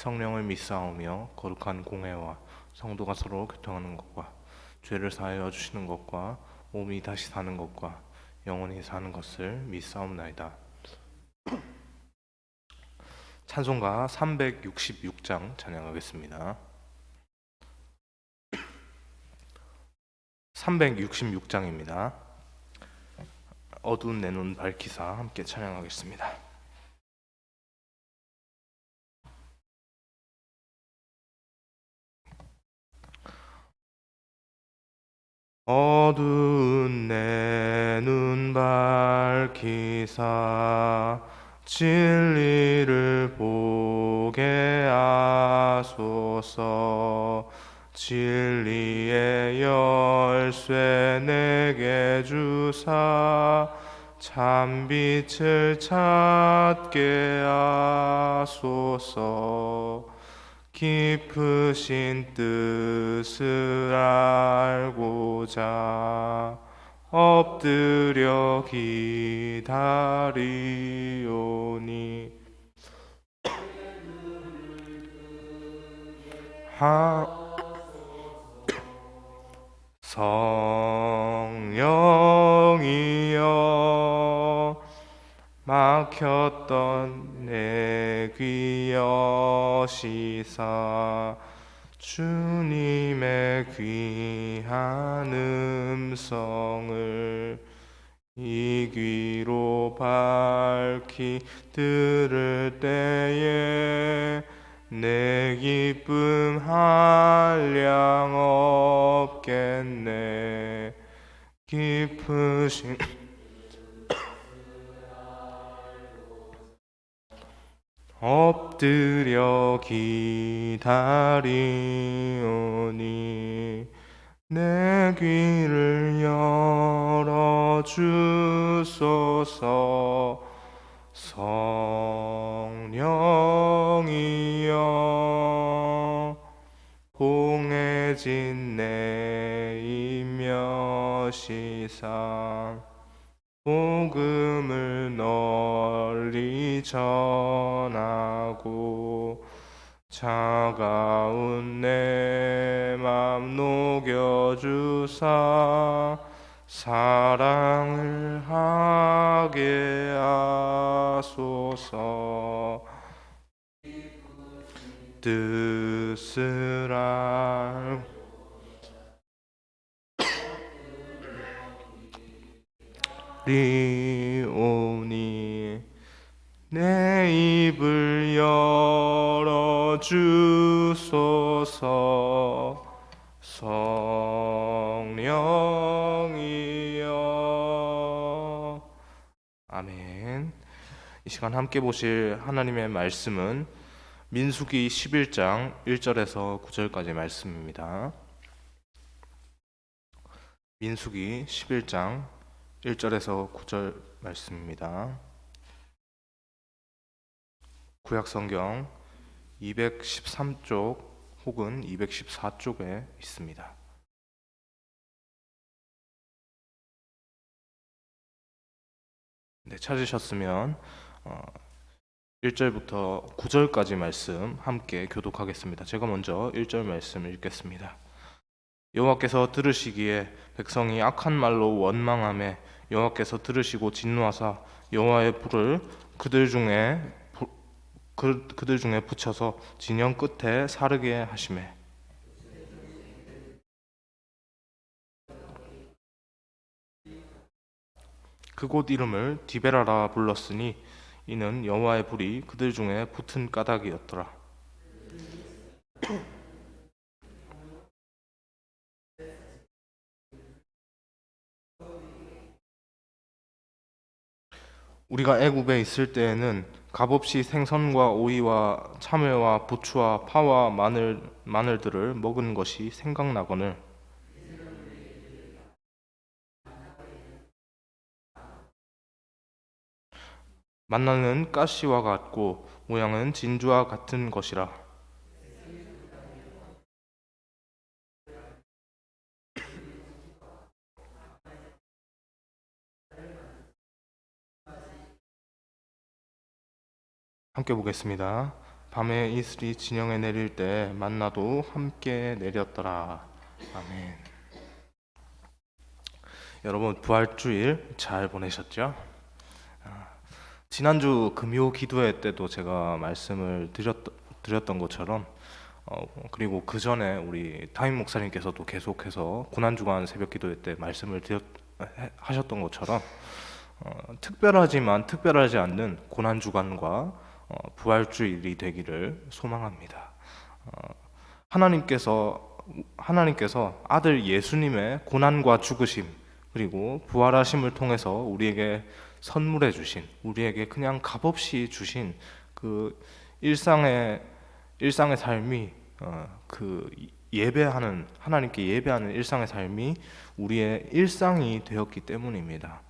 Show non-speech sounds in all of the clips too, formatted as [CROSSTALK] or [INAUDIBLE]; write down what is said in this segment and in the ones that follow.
성령을 믿사오며 거룩한 공회와 성도가 서로 교통하는 것과 죄를 사하여 주시는 것과 몸이 다시 사는 것과 영원히 사는 것을 믿사옵나이다. 찬송가 366장 찬양하겠습니다. 366장입니다. 어두운 내 눈 밝히사 함께 찬양하겠습니다. 어두운 내 눈 밝히사 진리를 보게 하소서. 진리의 열쇠 내게 주사 참 빛을 찾게 하소서 깊으신 뜻을 알고자 엎드려 기다리오니. 하 성령이여 막혔던 내 귀 여시사 주님의 귀한 음성을 이 귀로 밝히 들을 때에 내 기쁨 한량 없겠네. 깊으신 엎드려 기다리오니 내 귀를 열어 주소서. 성령이여 공해진 내 임여시사 복음을 널리 전하고 차가운 내 맘 녹여주사 사랑을 하게 하소서. 뜻 리오니 내 입을 열어 주소서. 성령이여. 아멘. 이 시간 함께 보실 하나님의 말씀은 민수기 11장 1절에서 9절까지 말씀입니다. 민수기 11장 1절에서 9절 말씀입니다. 구약 성경 213쪽 혹은 214쪽에 있습니다. 네, 찾으셨으면 어, 1절부터 9절까지 말씀 함께 교독하겠습니다. 제가 먼저 1절 말씀을 읽겠습니다. 여호와께서 들으시기에 백성이 악한 말로 원망함에 여호와께서 들으시고 진노하사 여호와의 불을 그들 중에 부- 그, 그들 중에 붙여서 진영 끝에 사르게 하심에 그곳 이름을 디베라라 불렀으니 이는 여호와의 불이 그들 중에 붙은 까닭이었더라. 우리가 애굽에 있을 때에는 값없이 생선과 오이와 참외와 부추와 파와 마늘 마늘들을 먹은 것이 생각나거늘. 만나는 가시와 같고 모양은 진주와 같은 것이라 함께 보겠습니다. 밤에 이슬이 진영에 내릴 때 만나도 함께 내렸더라. 아멘. 여러분 부활주일 잘 보내셨죠? 아, 지난주 금요 기도회 때도 제가 말씀을 드렸, 드렸던 것처럼 어, 그리고 그 전에 우리 타임 목사님께서도 계속해서 고난주간 새벽 기도회 때 말씀을 드렸, 해- 하셨던 것처럼 어, 특별하지만 특별하지 않는 고난주간과 어, 부활주일이 되기를 소망합니다. 어, 하나님께서 하나님께서 아들 예수님의 고난과 죽으심 그리고 부활하심을 통해서 우리에게 선물해 주신 우리에게 그냥 값없이 주신 그 일상의 일상의 삶이 어, 그 예배하는 하나님께 예배하는 일상의 삶이 우리의 일상이 되었기 때문입니다.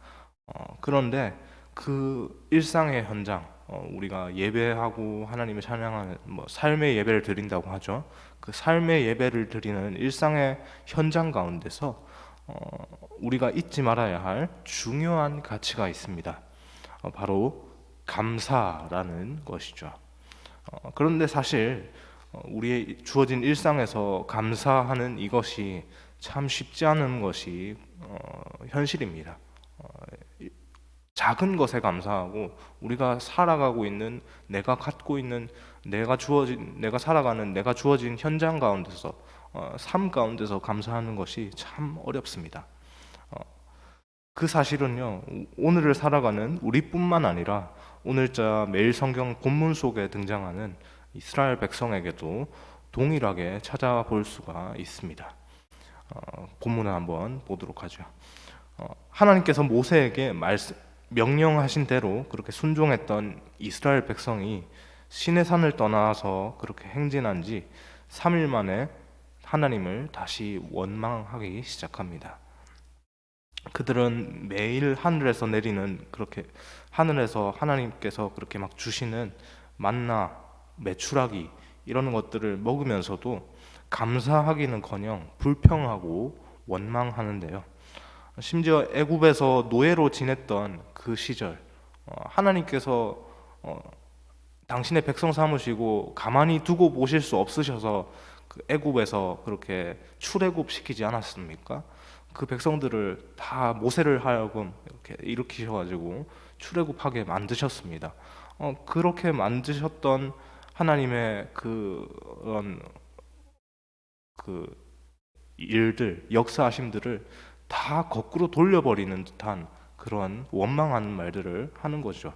어, 그런데 그 일상의 현장, 어, 우리가 예배하고 하나님을 찬양하는 뭐 삶의 예배를 드린다고 하죠. 그 삶의 예배를 드리는 일상의 현장 가운데서 어, 우리가 잊지 말아야 할 중요한 가치가 있습니다. 어, 바로 감사라는 것이죠. 어, 그런데 사실 어, 우리의 주어진 일상에서 감사하는 이것이 참 쉽지 않은 것이 어, 현실입니다. 작은 것에 감사하고 우리가 살아가고 있는 내가 갖고 있는 내가 주어진 내가 살아가는 내가 주어진 현장 가운데서 어, 삶 가운데서 감사하는 것이 참 어렵습니다. 어, 그 사실은요 오- 오늘을 살아가는 우리뿐만 아니라 오늘자 매일 성경 본문 속에 등장하는 이스라엘 백성에게도 동일하게 찾아볼 수가 있습니다. 어, 본문을 한번 보도록 하죠. 어, 하나님께서 모세에게 말씀, 명령하신 대로 그렇게 순종했던 이스라엘 백성이 신의 산을 떠나서 그렇게 행진한 지 3일 만에 하나님을 다시 원망하기 시작합니다. 그들은 매일 하늘에서 내리는 그렇게 하늘에서 하나님께서 그렇게 막 주시는 만나, 메추라기 이런 것들을 먹으면서도 감사하기는커녕 불평하고 원망하는데요. 심지어 애굽에서 노예로 지냈던 그 시절 어, 하나님께서 어, 당신의 백성 삼으시고 가만히 두고 보실 수 없으셔서 그 애굽에서 그렇게 출애굽 시키지 않았습니까? 그 백성들을 다 모세를 하여금 이렇게 일으키셔 가지고 출애굽하게 만드셨습니다. 어, 그렇게 만드셨던 하나님의 그런 그 일들 역사하심들을 다 거꾸로 돌려버리는 듯한 그런 원망하는 말들을 하는 거죠.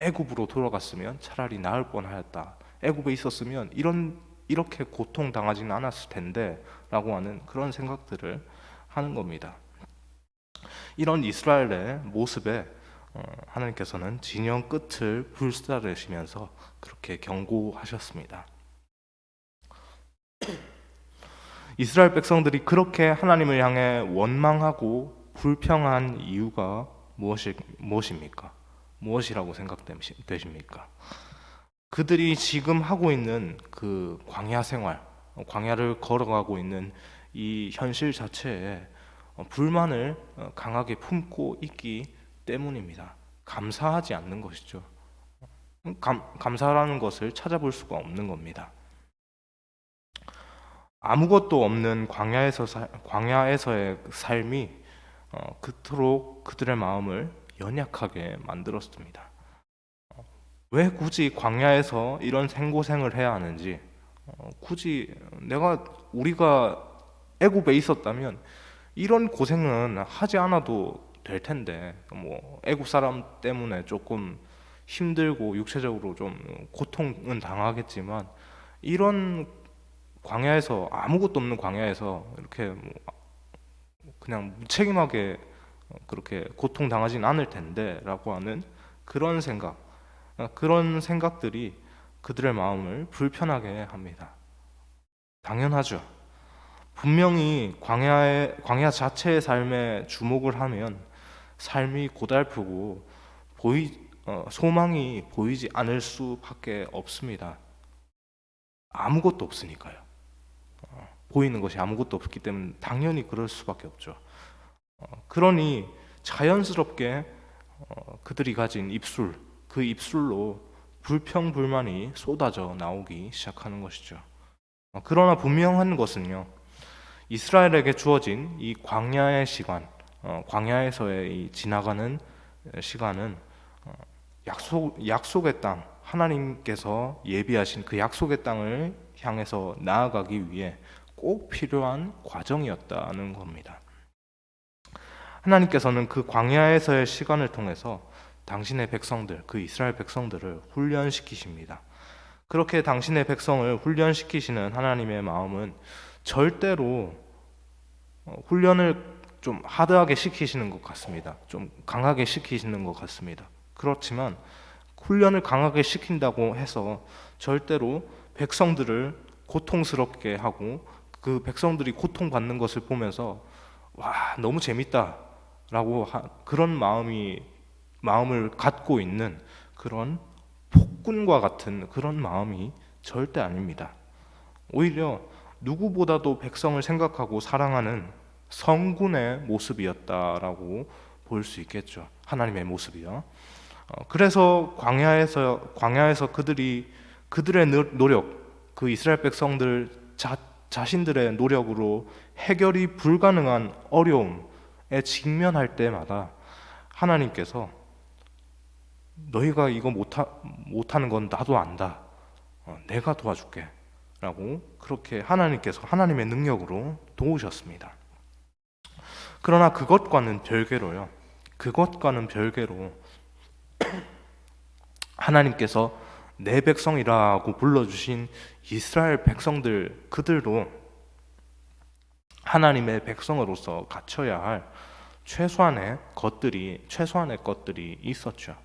애굽으로 돌아갔으면 차라리 나을 뻔하였다. 애굽에 있었으면 이런 이렇게 고통 당하지는 않았을 텐데라고 하는 그런 생각들을 하는 겁니다. 이런 이스라엘의 모습에 어, 하나님께서는 진영 끝을 불사르시면서 그렇게 경고하셨습니다. 이스라엘 백성들이 그렇게 하나님을 향해 원망하고 불평한 이유가 무엇이, 무엇입니까? 무엇이라고 생각되십니까? 그들이 지금 하고 있는 그 광야 생활, 광야를 걸어가고 있는 이 현실 자체에 어, 불만을 어, 강하게 품고 있기 때문입니다. 감사하지 않는 것이죠. 감, 감사라는 것을 찾아볼 수가 없는 겁니다. 아무것도 없는 광야에서 사, 광야에서의 삶이 어, 그토록 그들의 마음을 연약하게 만들었습니다. 어, 왜 굳이 광야에서 이런 생고생을 해야 하는지, 어, 굳이 내가 우리가 애굽에 있었다면 이런 고생은 하지 않아도 될 텐데, 뭐 애굽 사람 때문에 조금 힘들고 육체적으로 좀 고통은 당하겠지만 이런 광야에서 아무것도 없는 광야에서 이렇게 뭐 그냥 무책임하게 그렇게 고통 당하진 않을 텐데라고 하는 그런 생각 어, 그런 생각들이 그들의 마음을 불편하게 합니다. 당연하죠. 분명히 광야의 광야 자체의 삶에 주목을 하면 삶이 고달프고 보이 어, 소망이 보이지 않을 수밖에 없습니다. 아무것도 없으니까요. 어, 보이는 것이 아무것도 없기 때문에 당연히 그럴 수밖에 없죠. 어, 그러니 자연스럽게 어, 그들이 가진 입술, 그 입술로 불평불만이 쏟아져 나오기 시작하는 것이죠. 어, 그러나 분명한 것은요, 이스라엘에게 주어진 이 광야의 시간, 어, 광야에서의 이 지나가는 시간은 어, 약속 약속의 땅 하나님께서 예비하신 그 약속의 땅을 향해서 나아가기 위해 꼭 필요한 과정이었다는 겁니다. 하나님께서는 그 광야에서의 시간을 통해서 당신의 백성들, 그 이스라엘 백성들을 훈련시키십니다. 그렇게 당신의 백성을 훈련시키시는 하나님의 마음은 절대로 어, 훈련을 좀 하드하게 시키시는 것 같습니다. 좀 강하게 시키시는 것 같습니다. 그렇지만 훈련을 강하게 시킨다고 해서 절대로 백성들을 고통스럽게 하고 그 백성들이 고통받는 것을 보면서 와 너무 재밌다라고 하, 그런 마음이 마음을 갖고 있는 그런 폭군과 같은 그런 마음이 절대 아닙니다. 오히려 누구보다도 백성을 생각하고 사랑하는 성군의 모습이었다라고 볼 수 있겠죠. 하나님의 모습이요. 어, 그래서 광야에서 광야에서 그들이 그들의 노- 노력, 그 이스라엘 백성들 자, 자신들의 노력으로 해결이 불가능한 어려움에 직면할 때마다 하나님께서 너희가 이거 못하, 못하는 건 나도 안다. 어, 내가 도와줄게. 라고 그렇게 하나님께서 하나님의 능력으로 도우셨습니다. 그러나 그것과는 별개로요. 그것과는 별개로 [CLEARS THROAT] 하나님께서 내 백성이라고 불러주신 이스라엘 백성들 그들도 하나님의 백성으로서 갖춰야 할 최소한의 것들이 최소한의 것들이 있었죠.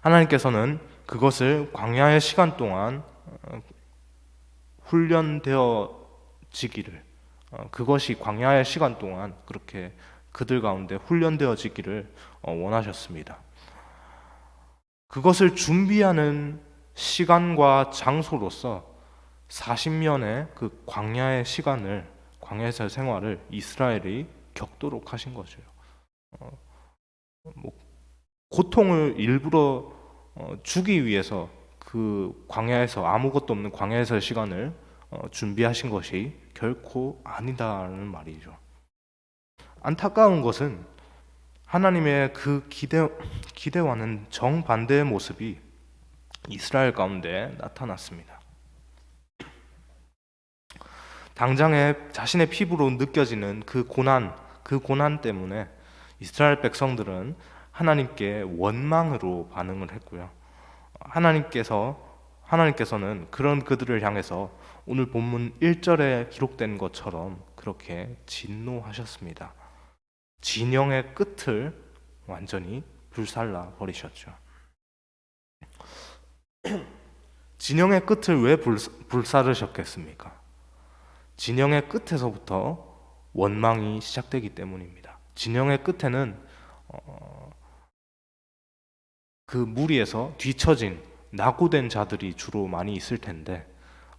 하나님께서는 그것을 광야의 시간 동안 어, 훈련되어지기를 어, 그것이 광야의 시간 동안 그렇게 그들 가운데 훈련되어지기를 어, 원하셨습니다. 그것을 준비하는 시간과 장소로서 40년의 그 광야의 시간을 광야에서의 생활을 이스라엘이 겪도록 하신 거죠. 어, 뭐 고통을 일부러 어, 주기 위해서 그 광야에서 아무것도 없는 광야에서의 시간을 어, 준비하신 것이 결코 아니다라는 말이죠. 안타까운 것은 하나님의 그 기대 기대와는 정반대의 모습이 이스라엘 가운데 나타났습니다. 당장에 자신의 피부로 느껴지는 그 고난, 그 고난 때문에 이스라엘 백성들은 하나님께 원망으로 반응을 했고요. 하나님께서 하나님께서는 그런 그들을 향해서 오늘 본문 1절에 기록된 것처럼 그렇게 진노하셨습니다. 진영의 끝을 완전히 불살라 버리셨죠. [CLEARS THROAT] 진영의 끝을 왜 불, 불사르셨겠습니까? 진영의 끝에서부터 원망이 시작되기 때문입니다. 진영의 끝에는 어, 그 무리에서 뒤처진 낙오된 자들이 주로 많이 있을 텐데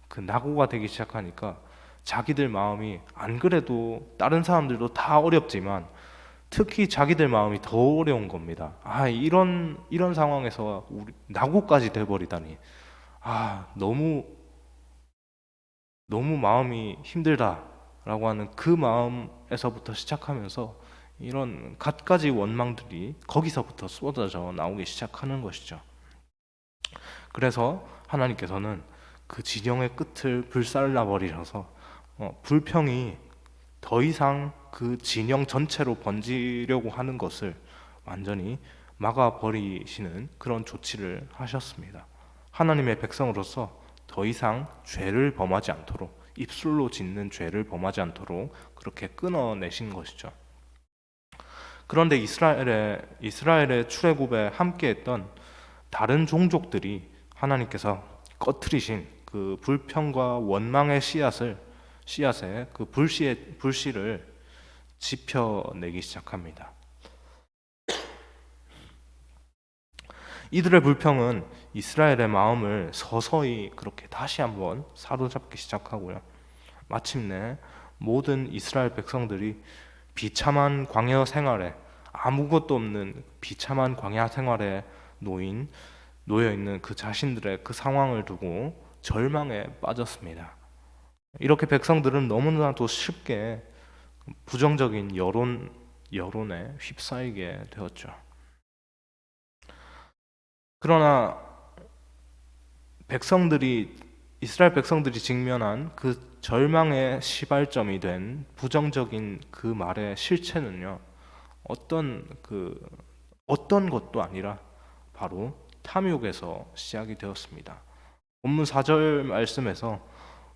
그 낙오가 되기 시작하니까 자기들 마음이 안 그래도 다른 사람들도 다 어렵지만 특히 자기들 마음이 더 어려운 겁니다. 아 이런 이런 상황에서 우리 낙오까지 돼버리다니 아 너무 너무 마음이 힘들다라고 하는 그 마음에서부터 시작하면서 이런 갖가지 원망들이 거기서부터 쏟아져 나오기 시작하는 것이죠. 그래서 하나님께서는 그 진영의 끝을 불살라 버리셔서 어, 불평이 더 이상 그 진영 전체로 번지려고 하는 것을 완전히 막아 버리시는 그런 조치를 하셨습니다. 하나님의 백성으로서 더 이상 죄를 범하지 않도록 입술로 짓는 죄를 범하지 않도록 그렇게 끊어내신 것이죠. 그런데 이스라엘의 이스라엘의 출애굽에 함께했던 다른 종족들이 하나님께서 꺼트리신 그 불평과 원망의 씨앗을 씨앗에 그 불씨의 불씨를 지펴내기 시작합니다. 이들의 불평은 이스라엘의 마음을 서서히 그렇게 다시 한번 사로잡기 시작하고요. 마침내 모든 이스라엘 백성들이 비참한 광야 생활에 아무것도 없는 비참한 광야 생활에 놓인 놓여 있는 그 자신들의 그 상황을 두고 절망에 빠졌습니다. 이렇게 백성들은 너무나도 쉽게 부정적인 여론 여론에 휩싸이게 되었죠. 그러나 백성들이 이스라엘 백성들이 직면한 그 절망의 시발점이 된 부정적인 그 말의 실체는요. 어떤 그 어떤 것도 아니라 바로 탐욕에서 시작이 되었습니다. 본문 4절 말씀에서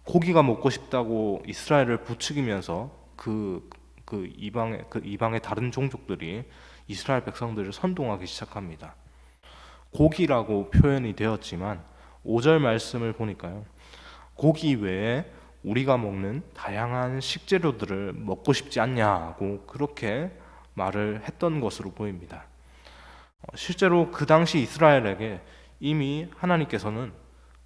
고기가 먹고 싶다고 이스라엘을 부추기면서 그, 그 이방의 그 이방의 다른 종족들이 이스라엘 백성들을 선동하기 시작합니다. 고기라고 표현이 되었지만 5절 말씀을 보니까요. 고기 외에 우리가 먹는 다양한 식재료들을 먹고 싶지 않냐고 그렇게 말을 했던 것으로 보입니다. 어, 실제로 그 당시 이스라엘에게 이미 하나님께서는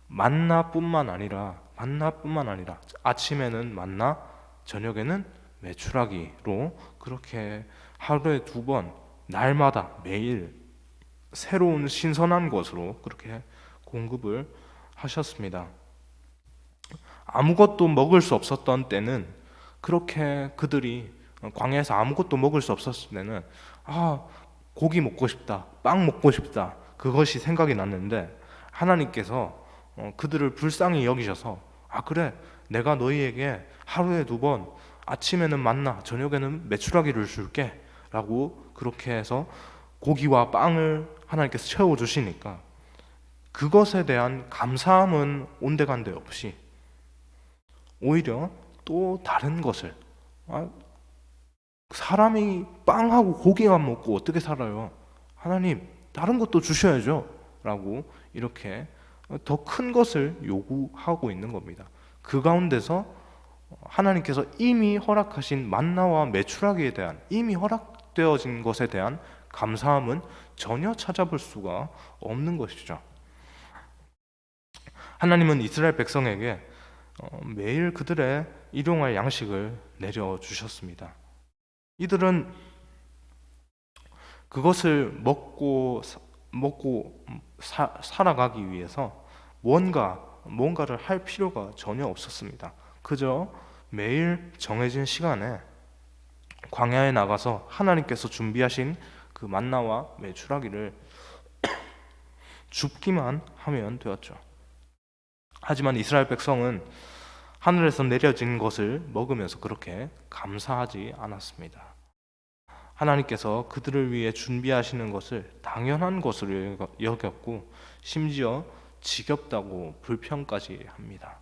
만나뿐만 아니라 만나뿐만 아니라 아침에는 만나 저녁에는 메추라기로 그렇게 하루에 두 번 날마다 매일 새로운 신선한 것으로 그렇게 공급을 하셨습니다. 아무것도 먹을 수 없었던 때는 그렇게 그들이 광야에서 아무것도 먹을 수 없었을 때는 아 고기 먹고 싶다, 빵 먹고 싶다 그것이 생각이 났는데 하나님께서 어, 그들을 불쌍히 여기셔서 아 그래 내가 너희에게 하루에 두 번 아침에는 만나 저녁에는 메추라기를 줄게 라고 그렇게 해서 고기와 빵을 하나님께서 채워 주시니까 그것에 대한 감사함은 온데간데 없이 오히려 또 다른 것을 아, 사람이 빵하고 고기만 먹고 어떻게 살아요? 하나님 다른 것도 주셔야죠. 라고 이렇게 더 큰 것을 요구하고 있는 겁니다. 그 가운데서 하나님께서 이미 허락하신 만나와 메추라기에 대한 이미 허락되어진 것에 대한 감사함은 전혀 찾아볼 수가 없는 것이죠. 하나님은 이스라엘 백성에게 어, 매일 그들의 일용할 양식을 내려 주셨습니다. 이들은 그것을 먹고 먹고 사, 살아가기 위해서 뭔가 뭔가를 할 필요가 전혀 없었습니다. 그저 매일 정해진 시간에 광야에 나가서 하나님께서 준비하신 그 만나와 메추라기를 [CLEARS THROAT] 줍기만 하면 되었죠. 하지만 이스라엘 백성은 하늘에서 내려진 것을 먹으면서 그렇게 감사하지 않았습니다. 하나님께서 그들을 위해 준비하시는 것을 당연한 것으로 여겼고 심지어 지겹다고 불평까지 합니다.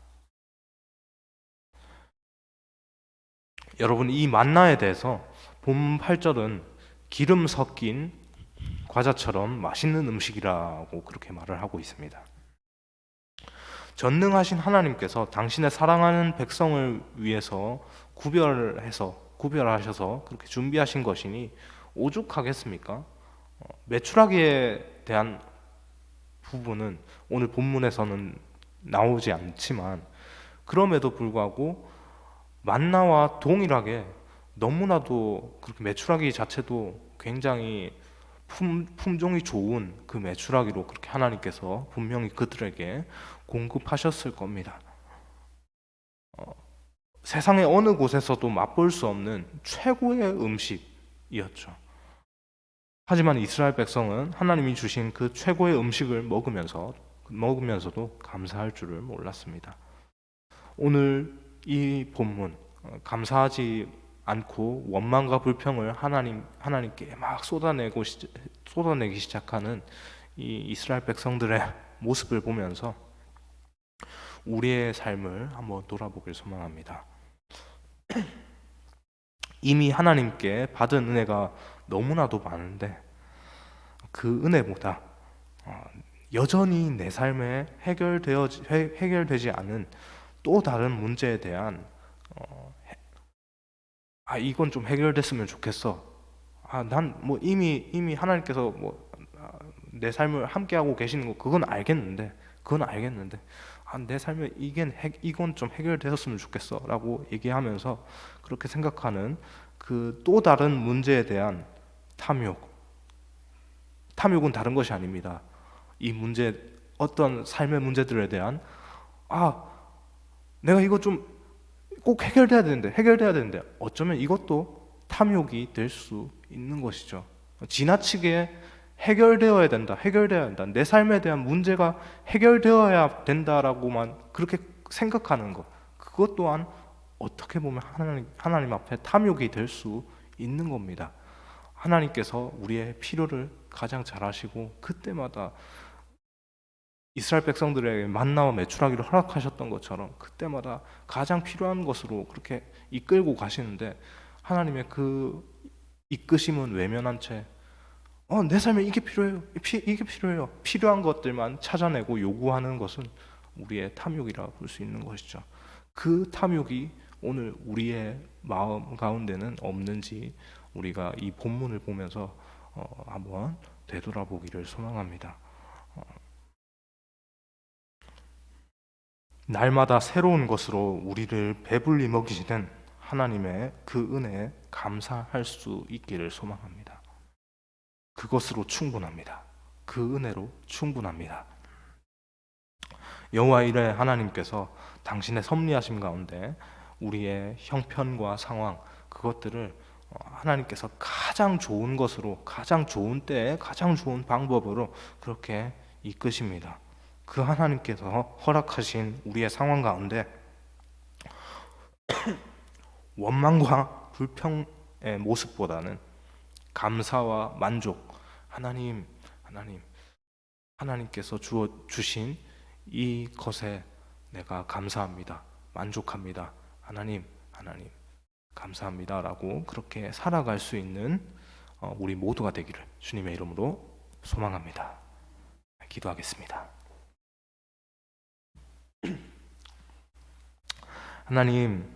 여러분 이 만나에 대해서 본 8절은 기름 섞인 과자처럼 맛있는 음식이라고 그렇게 말을 하고 있습니다. 전능하신 하나님께서 당신의 사랑하는 백성을 위해서 구별해서 구별하셔서 그렇게 준비하신 것이니 오죽하겠습니까? 어, 매출하기에 대한 부분은 오늘 본문에서는 나오지 않지만 그럼에도 불구하고 만나와 동일하게 너무나도 그렇게 매출하기 자체도 굉장히 품, 품종이 좋은 그 매출하기로 그렇게 하나님께서 분명히 그들에게 공급하셨을 겁니다. 어, 세상의 어느 곳에서도 맛볼 수 없는 최고의 음식이었죠. 하지만 이스라엘 백성은 하나님이 주신 그 최고의 음식을 먹으면서 먹으면서도 감사할 줄을 몰랐습니다. 오늘 이 본문 어, 감사하지 않고 원망과 불평을 하나님 하나님께 막 쏟아내고 쏟아내기 시작하는 이 이스라엘 백성들의 [LAUGHS] 모습을 보면서 우리의 삶을 한번 돌아보길 소망합니다. [COUGHS] 이미 하나님께 받은 은혜가 너무나도 많은데 그 은혜보다 어, 여전히 내 삶에 해결되어 해- 해결되지 않은 또 다른 문제에 대한 어, 해- 아 이건 좀 해결됐으면 좋겠어. 아 난 뭐 이미 이미 하나님께서 뭐 내 삶을 함께 하고 계시는 거 그건 알겠는데 그건 알겠는데 아, 내 삶에 해- 이건 좀 해결되었으면 좋겠어라고 얘기하면서 그렇게 생각하는 그 또 다른 문제에 대한 탐욕. 탐욕은 다른 것이 아닙니다. 이 문제 어떤 삶의 문제들에 대한 아 내가 이거 좀 꼭 해결돼야 되는데 해결돼야 되는데 어쩌면 이것도 탐욕이 될 수 있는 것이죠. 지나치게 해결되어야 된다. 해결되어야 된다. 내 삶에 대한 문제가 해결되어야 된다라고만 그렇게 생각하는 것. 그것 또한 어떻게 보면 하나님, 하나님 앞에 탐욕이 될 수 있는 겁니다. 하나님께서 우리의 필요를 가장 잘 아시고 그때마다 이스라엘 백성들에게 만나와 메추라기를 허락하셨던 것처럼 그때마다 가장 필요한 것으로 그렇게 이끌고 가시는데 하나님의 그 이끄심은 외면한 채 어, 내 삶에 이게 필요해요. 피- 이게 필요해요. 필요한 것들만 찾아내고 요구하는 것은 우리의 탐욕이라 볼 수 있는 것이죠. 그 탐욕이 오늘 우리의 마음 가운데는 없는지 우리가 이 본문을 보면서 어, 한번 되돌아보기를 소망합니다. 어, 날마다 새로운 것으로 우리를 배불리 먹이시는 하나님의 그 은혜에 감사할 수 있기를 소망합니다. 그것으로 충분합니다. 그 은혜로 충분합니다. 여호와 이레 하나님께서 당신의 섭리하심 가운데 우리의 형편과 상황 그것들을 어, 하나님께서 가장 좋은 것으로 가장 좋은 때에 가장 좋은 방법으로 그렇게 이끄십니다. 그 하나님께서 허락하신 우리의 상황 가운데 [CLEARS THROAT] 원망과 불평의 모습보다는 감사와 만족 하나님 하나님 하나님께서 주어 주신 이 것에 내가 감사합니다. 만족합니다. 하나님 하나님 감사합니다라고 그렇게 살아갈 수 있는 어, 우리 모두가 되기를 주님의 이름으로 소망합니다. 기도하겠습니다. [CLEARS THROAT] 하나님,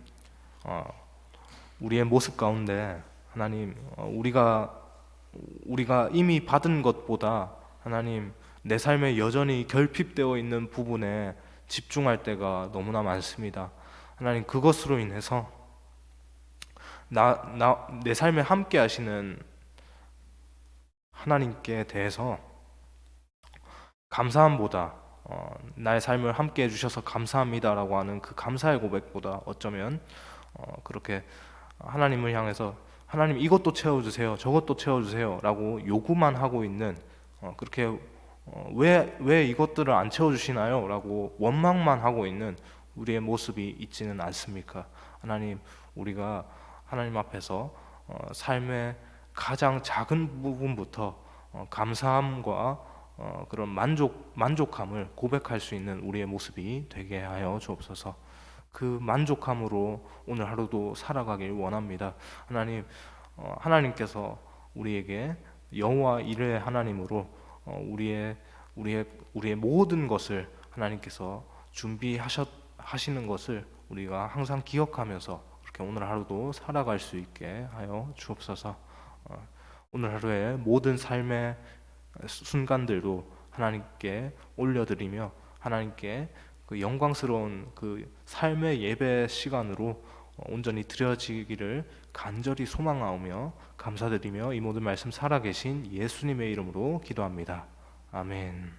어, 우리의 모습 가운데 하나님, 어, 우리가 우리가 이미 받은 것보다 하나님 내 삶에 여전히 결핍되어 있는 부분에 집중할 때가 너무나 많습니다. 하나님 그것으로 인해서 나 나 내 삶에 함께 하시는 하나님께 대해서 감사함보다 어, 나의 삶을 함께 해주셔서 감사합니다라고 하는 그 감사의 고백보다 어쩌면 어, 그렇게 하나님을 향해서 하나님 이것도 채워주세요, 저것도 채워주세요라고 요구만 하고 있는 어, 그렇게 왜왜 왜 이것들을 안 채워주시나요?라고 원망만 하고 있는 우리의 모습이 있지는 않습니까? 하나님 우리가 하나님 앞에서 어, 삶의 가장 작은 부분부터 어, 감사함과 어, 그런 만족 만족함을 고백할 수 있는 우리의 모습이 되게 하여 주옵소서. 그 만족함으로 오늘 하루도 살아가길 원합니다. 하나님, 어, 하나님께서 우리에게 여호와 이레 하나님으로 어, 우리의 우리의 우리의 모든 것을 하나님께서 준비하셨 하시는 것을 우리가 항상 기억하면서 그렇게 오늘 하루도 살아갈 수 있게 하여 주옵소서. 어, 오늘 하루의 모든 삶의 순간들도 하나님께 올려드리며 하나님께 그 영광스러운 그 삶의 예배 시간으로 온전히 드려지기를 간절히 소망하오며 감사드리며 이 모든 말씀 살아계신 예수님의 이름으로 기도합니다. 아멘.